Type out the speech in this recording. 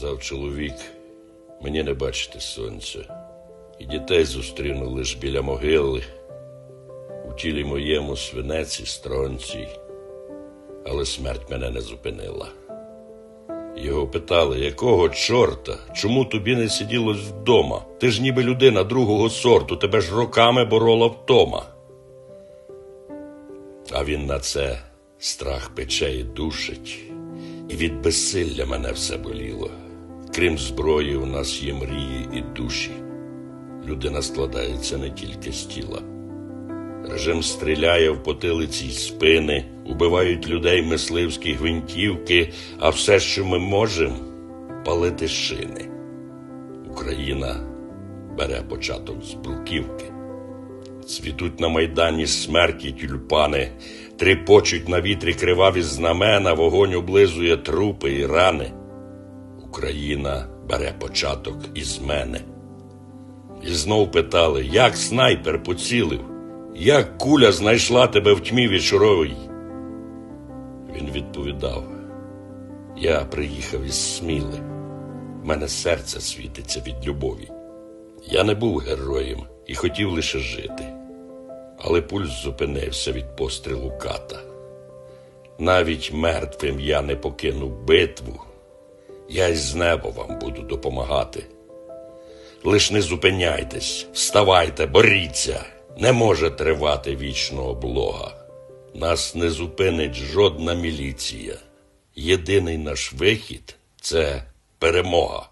Сказав чоловік, мені не бачити сонця, і дітей зустріну лиш біля могили, у тілі моєму свинець і стронцій, але смерть мене не зупинила. Його питали, якого чорта, чому тобі не сиділось вдома? Ти ж ніби людина другого сорту, тебе ж роками борола втома. А він на це страх пече і душить, і від безсилля мене все боліло. Крім зброї, у нас є мрії і душі. Людина складається не тільки з тіла. Режим стріляє в потилиці й спини, убивають людей мисливські гвинтівки, а все, що ми можемо, палити шини. Україна бере початок з бруківки. Цвітуть на майдані смерті тюльпани, тріпочуть на вітрі криваві знамена, вогонь облизує трупи і рани. Україна бере початок із мене. І знов питали, як снайпер поцілив, як куля знайшла тебе в тьмі вечоровій. Він відповідав: Я приїхав із Сміли. В мене серце світиться від любові. Я не був героєм і хотів лише жити, але пульс зупинився від пострілу ката. Навіть мертвим я не покинув битву. Я й з неба вам буду допомагати. Лиш не зупиняйтесь, вставайте, боріться. Не може тривати вічно облога. Нас не зупинить жодна міліція. Єдиний наш вихід це перемога.